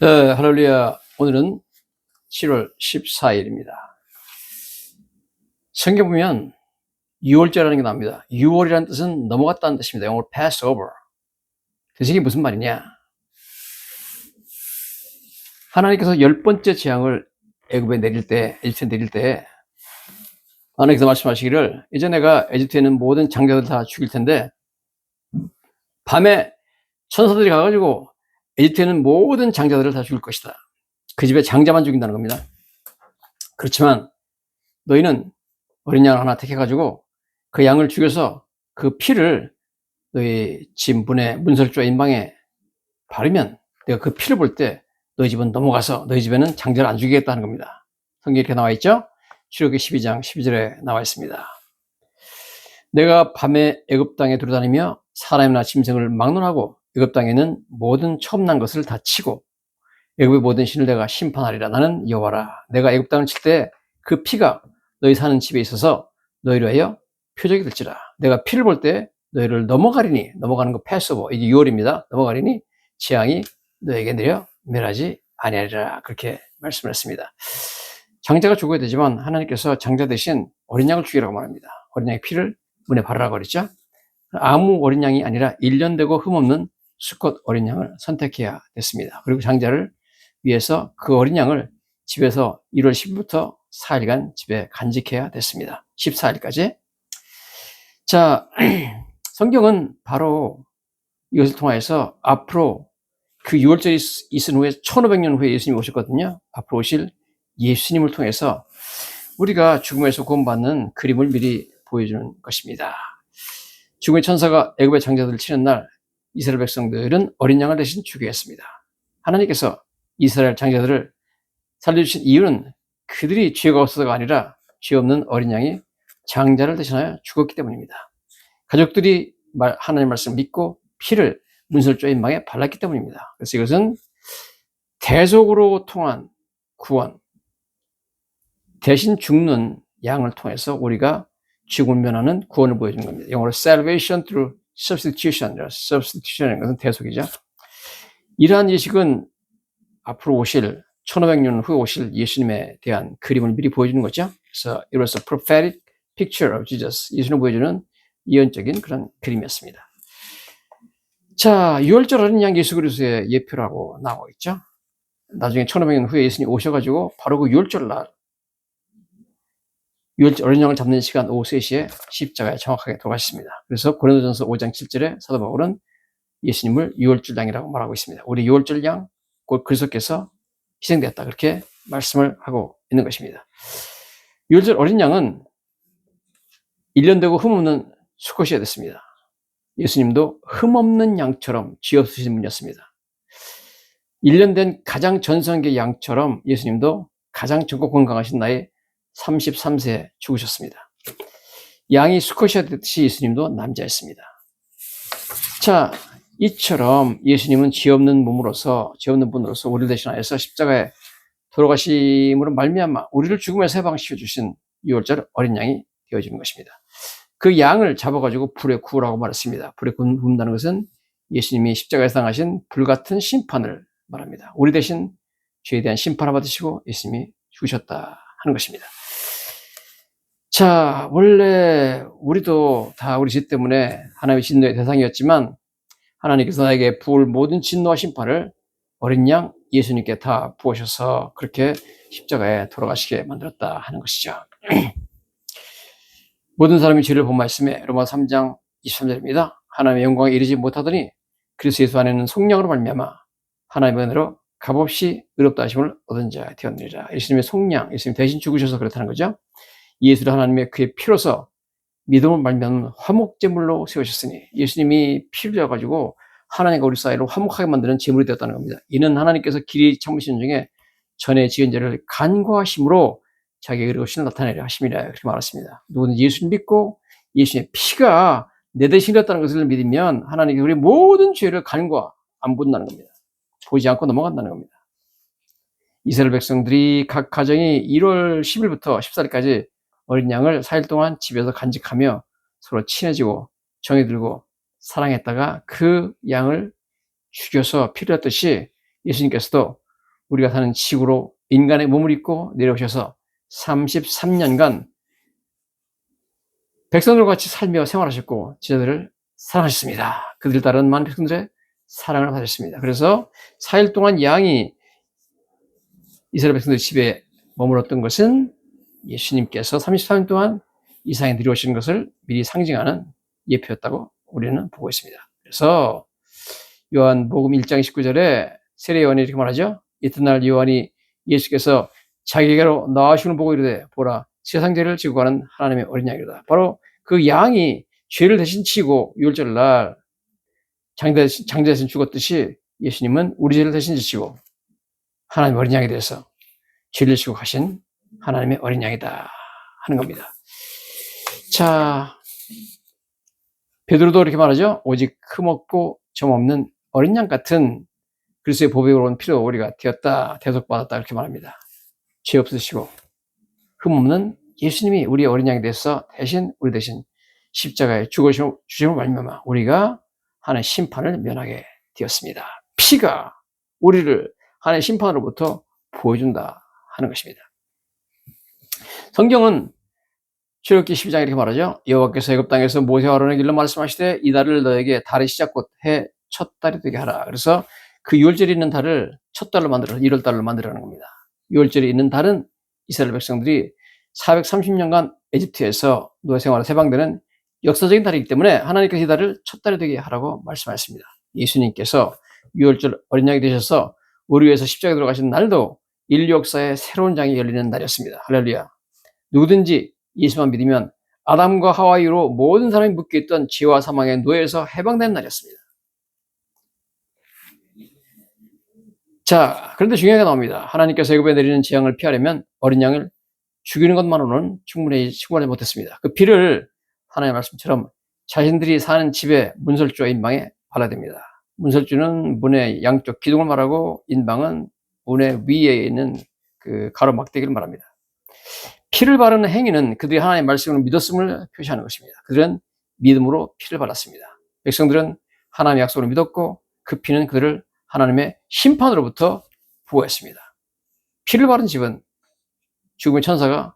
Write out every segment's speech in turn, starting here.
네, 할렐루야. 오늘은 7월 14일입니다. 성경 보면 6월절이라는 게 나옵니다. 6월이라는 뜻은 넘어갔다는 뜻입니다. 영어로 pass over. 그 뜻이 무슨 말이냐? 하나님께서 열 번째 재앙을 애굽에 내릴 때, 에집트에 내릴 때, 하나님께서 말씀하시기를, 이제 내가 에집트에 있는 모든 장자들 다 죽일 텐데, 밤에 천사들이 가가지고 에집트에는 모든 장자들을 다 죽일 것이다. 그 집에 장자만 죽인다는 겁니다. 그렇지만 너희는 어린 양 하나 택해가지고 그 양을 죽여서 그 피를 너희 집 문에 문설주와 인방에 바르면 내가 그 피를 볼 때 너희 집은 넘어가서 너희 집에는 장자를 안 죽이겠다는 겁니다. 성경에 이렇게 나와 있죠? 출애굽기 12장 12절에 나와 있습니다. 내가 밤에 애굽 땅에 돌아다니며 사람이나 짐승을 막론하고 애굽 땅에는 모든 처음 난 것을 다 치고 애굽의 모든 신을 내가 심판하리라. 나는 여호와라. 내가 애굽 땅을 칠 때 그 피가 너희 사는 집에 있어서 너희를 하여 표적이 될지라. 내가 피를 볼 때 너희를 넘어가리니 넘어가는 거 패스오버 이게 6월입니다. 넘어가리니 재앙이 너에게 내려 멸하지 아니하리라. 그렇게 말씀을 했습니다. 장자가 죽어야 되지만 하나님께서 장자 대신 어린 양을 죽이라고 말합니다. 어린 양의 피를 문에 바르라고 그랬죠? 아무 어린 양이 아니라 1년 되고 흠없는 수컷 어린 양을 선택해야 됐습니다. 그리고 장자를 위해서 그 어린 양을 집에서 1월 10일부터 4일간 집에 간직해야 됐습니다. 14일까지. 자, 성경은 바로 이것을 통해서 앞으로 그 6월절이 있은 후에 1500년 후에 예수님이 오셨거든요. 앞으로 오실 예수님을 통해서 우리가 죽음에서 구원받는 그림을 미리 보여주는 것입니다. 죽음의 천사가 애굽의 장자들을 치는 날 이스라엘 백성들은 어린 양을 대신 죽였습니다. 하나님께서 이스라엘 장자들을 살려주신 이유는 그들이 죄가 없어서가 아니라 죄 없는 어린 양이 장자를 대신하여 죽었기 때문입니다. 가족들이 하나님 말씀을 믿고 피를 문설조 인방에 발랐기 때문입니다. 그래서 이것은 대속으로 통한 구원, 대신 죽는 양을 통해서 우리가 죽음을 면하는 구원을 보여주는 겁니다. 영어로 salvation through substitution, substitution이라는 것은 대속이죠. 이러한 예식은 앞으로 오실 1500년 후에 오실 예수님에 대한 그림을 미리 보여주는 거죠. 그래서 it was a prophetic picture of Jesus. 예수님을 보여주는 예언적인 그런 그림이었습니다. 자, 6월절 어린 양 예수 그리스도의 예표라고 나오고 있죠. 나중에 1500년 후에 예수님이 오셔가지고 바로 그 6월절 날 어린 양을 잡는 시간 오후 3시에 십자가에 정확하게 돌아가셨습니다. 그래서 고린도전서 5장 7절에 사도 바울은 예수님을 6월절 양이라고 말하고 있습니다. 우리 6월절 양, 곧 그리스도께서 희생되었다. 그렇게 말씀을 하고 있는 것입니다. 6월절 어린 양은 1년 되고 흠없는 수컷이어야 됐습니다. 예수님도 흠없는 양처럼 쥐 없으신 분이었습니다. 1년 된 가장 전성기 양처럼 예수님도 가장 젊고 건강하신 나이 33세에 죽으셨습니다. 양이 수컷이었듯이 예수님도 남자였습니다. 자, 이처럼 예수님은 죄 없는 몸으로서, 죄 없는 분으로서 우리를 대신하여서 십자가에 돌아가심으로 말미암아 우리를 죽음에서 해방시켜 주신 6월절 어린 양이 되어지는 것입니다. 그 양을 잡아가지고 불에 구우라고 말했습니다. 불에 구운다는 것은 예수님이 십자가에서 당하신 불같은 심판을 말합니다. 우리 대신 죄에 대한 심판을 받으시고 예수님이 죽으셨다 하는 것입니다. 자, 원래 우리도 다 우리 죄 때문에 하나님의 진노의 대상이었지만 하나님께서 나에게 부을 모든 진노와 심판을 어린 양 예수님께 다 부으셔서 그렇게 십자가에 돌아가시게 만들었다 하는 것이죠. 모든 사람이 죄를 본 말씀에 로마 3장 23절입니다. 하나님의 영광에 이르지 못하더니 그리스도 예수 안에는 속량으로 말미암아 하나님의 은혜로 값없이 의롭다 하심을 얻은 자 되었느니라. 예수님의 속량, 예수님 대신 죽으셔서 그렇다는 거죠. 예수를 하나님의 그의 피로서 믿음을 말면 화목제물로 세우셨으니 예수님이 피를 흘려가지고 하나님과 우리 사이를 화목하게 만드는 제물이 되었다는 겁니다. 이는 하나님께서 길이 참으신 중에 전에 지은 죄를 간과하심으로 자기의 의로우신을 나타내려 하심이라 그렇게 말했습니다. 누구든 예수를 믿고 예수님의 피가 내 대신 이었다는 것을 믿으면 하나님이 우리 모든 죄를 간과 안 본다는 겁니다. 보지 않고 넘어간다는 겁니다. 이스라엘 백성들이 각 가정이 1월 10일부터 14일까지 어린 양을 4일 동안 집에서 간직하며 서로 친해지고 정이 들고 사랑했다가 그 양을 죽여서 피를 했듯이 예수님께서도 우리가 사는 지구로 인간의 몸을 입고 내려오셔서 33년간 백성들과 같이 살며 생활하셨고 제자들을 사랑하셨습니다. 그들 따른 많은 백성들의 사랑을 받으셨습니다. 그래서 4일 동안 양이 이스라엘 백성들 집에 머물었던 것은 예수님께서 33년 동안 이 세상에 들어오시는 것을 미리 상징하는 예표였다고 우리는 보고 있습니다. 그래서 요한복음 1장 19절에 세례 요한이 이렇게 말하죠. 이튿날 요한이 예수께서 자기에게로 나와시는 보고 이르되 보라 세상 죄를 지고 가는 하나님의 어린 양이다. 바로 그 양이 죄를 대신 지고 유월절 날 장자 대신 죽었듯이 예수님은 우리 죄를 대신 지시고 하나님의 어린 양이 되어서 죄를 지고 가신 하나님의 어린 양이다 하는 겁니다. 자, 베드로도 이렇게 말하죠. 오직 흠없고 점없는 어린 양 같은 그리스도의 보배로 온 피로 우리가 되었다, 대속받았다 이렇게 말합니다. 죄 없으시고 흠없는 예수님이 우리의 어린 양이 돼서 대신 우리 대신 십자가에 죽으심을 말미암아 우리가 하나의 심판을 면하게 되었습니다. 피가 우리를 하나의 심판으로부터 보여준다 하는 것입니다. 성경은 출애굽기 12장 이렇게 말하죠. 여호와께서 애굽 땅에서 모세와 아론의 길로 말씀하시되 이 달을 너에게 달의 시작 곧 해 첫 달이 되게 하라. 그래서 그 유월절이 있는 달을 첫 달로 만들어 1월 달로 만들라는 겁니다. 유월절이 있는 달은 이스라엘 백성들이 430년간 에집트에서 노예 생활을 해방되는 역사적인 달이기 때문에 하나님께서 이 달을 첫 달이 되게 하라고 말씀하셨습니다. 예수님께서 유월절 어린 양이 되셔서 우리 위해서 십자가에 들어가신 날도 인류 역사의 새로운 장이 열리는 날이었습니다. 할렐루야. 누구든지 예수만 믿으면 아담과 하와 이후로 모든 사람이 묶여 있던 죄와 사망의 노예에서 해방된 날이었습니다. 자, 그런데 중요한 게 나옵니다. 하나님께서 애굽에 내리는 재앙을 피하려면 어린 양을 죽이는 것만으로는 충분히 충분하지 못했습니다. 그 피를 하나님의 말씀처럼 자신들이 사는 집의 문설주와 인방에 발라야 됩니다. 문설주는 문의 양쪽 기둥을 말하고 인방은 문의 위에 있는 그 가로 막대기를 말합니다. 피를 바르는 행위는 그들이 하나님의 말씀을 믿었음을 표시하는 것입니다. 그들은 믿음으로 피를 발랐습니다. 백성들은 하나님의 약속을 믿었고 그 피는 그들을 하나님의 심판으로부터 보호했습니다. 피를 바른 집은 죽음의 천사가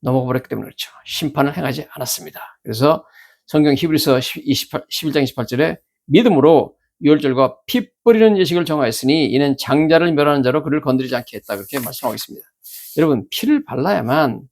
넘어가 버렸기 때문에 그렇죠. 심판을 행하지 않았습니다. 그래서 성경 히브리서 28, 11장 28절에 믿음으로 유월절과 피 뿌리는 예식을 정하였으니 이는 장자를 멸하는 자로 그를 건드리지 않게 했다. 그렇게 말씀하고 있습니다. 여러분, 피를 발라야만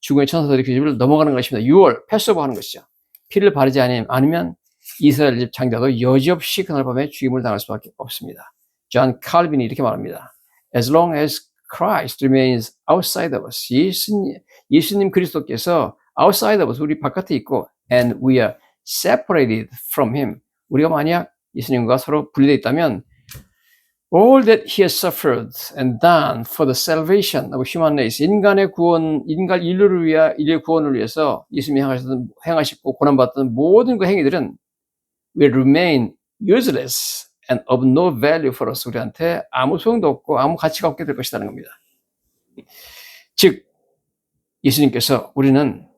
죽음의 천사들이 그 집을 넘어가는 것입니다. 6월, 패스오버 하는 것이죠. 피를 바르지 않으면 이스라엘 집 장자도 여지없이 그날 밤에 죽임을 당할 수밖에 없습니다. 존 칼빈이 이렇게 말합니다. As long as Christ remains outside of us. 예수님, 예수님 그리스도께서 outside of us, 우리 바깥에 있고, and we are separated from him. 우리가 만약 예수님과 서로 분리되어 있다면, all that he has suffered and done for the salvation of human race. 인간의 구원, 인간 인류를 위하, 인류의 구원을 위해서 예수님이 행하셨던, 행하셨고 고난받았던 모든 그 행위들은 will remain useless and of no value for us. 우리한테 아무 소용도 없고 아무 가치가 없게 될 것이라는 겁니다. 즉, 예수님께서 우리는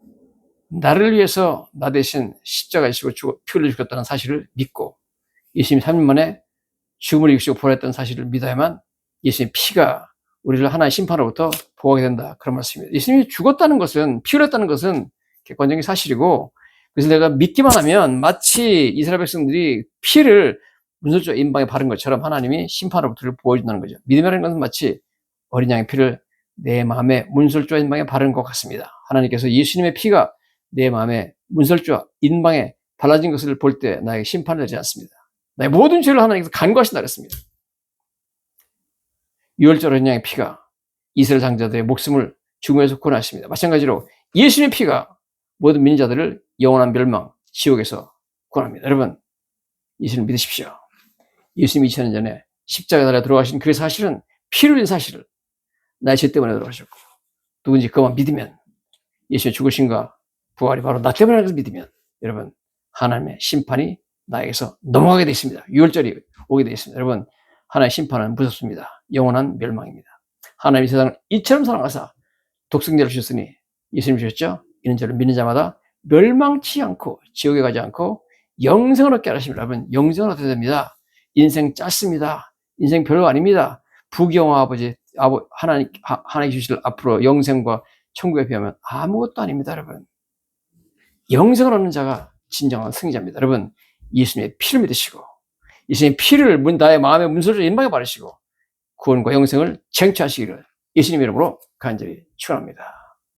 나를 위해서 나 대신 십자가에 지고 피 흘려 죽었다는 사실을 믿고 예수님 3년 만에 죽음을 이기시고 부활했다는 사실을 믿어야만 예수님 피가 우리를 하나의 심판으로부터 보호하게 된다. 그런 말씀입니다. 예수님이 죽었다는 것은, 피 흘렸다는 것은 객관적인 사실이고, 그래서 내가 믿기만 하면 마치 이스라엘 백성들이 피를 문설주 인방에 바른 것처럼 하나님이 심판으로부터 보여준다는 거죠. 믿음이라는 것은 마치 어린 양의 피를 내 마음에 문설주와 인방에 바른 것 같습니다. 하나님께서 예수님의 피가 내 마음에 문설주와 인방에 발라진 것을 볼 때 나에게 심판을 내지 않습니다. 나의 모든 죄를 하나님께서 간과하신다 그랬습니다. 유월절 어린 양의 피가 이스라엘 장자들의 목숨을 죽음에서 구원하십니다. 마찬가지로 예수님의 피가 모든 민자들을 영원한 멸망, 지옥에서 구원합니다. 여러분, 예수님 믿으십시오. 예수님이 2000년 전에 십자가 달에 들어가신 그 사실은 피를 흘린 사실을 나의 죄 때문에 들어가셨고 누군지 그만 믿으면 예수의 죽으신가 부활이 바로 나 때문에 를 믿으면 여러분 하나님의 심판이 나에게서 넘어가게 되어 있습니다. 6월절이 오게 되어 있습니다. 여러분 하나님의 심판은 무섭습니다. 영원한 멸망입니다. 하나님이 세상을 이처럼 사랑하사 독생자를 주셨으니 예수님 주셨죠? 이는 저를 믿는 자마다 멸망치 않고 지옥에 가지 않고 영생을 얻게 하십니다. 여러분 영생을 얻게 됩니다. 인생 짧습니다. 인생 별로 아닙니다. 부경 아버지 아버 하나님 하- 하나님 주실 앞으로 영생과 천국에 비하면 아무것도 아닙니다, 여러분. 영생을 얻는 자가 진정한 승자입니다, 여러분. 예수님의 피를 믿으시고 예수님의 피를 문 나의 마음의 문서를 임박에 바르시고 구원과 영생을 쟁취하시기를 예수님 이름으로 간절히 축원합니다.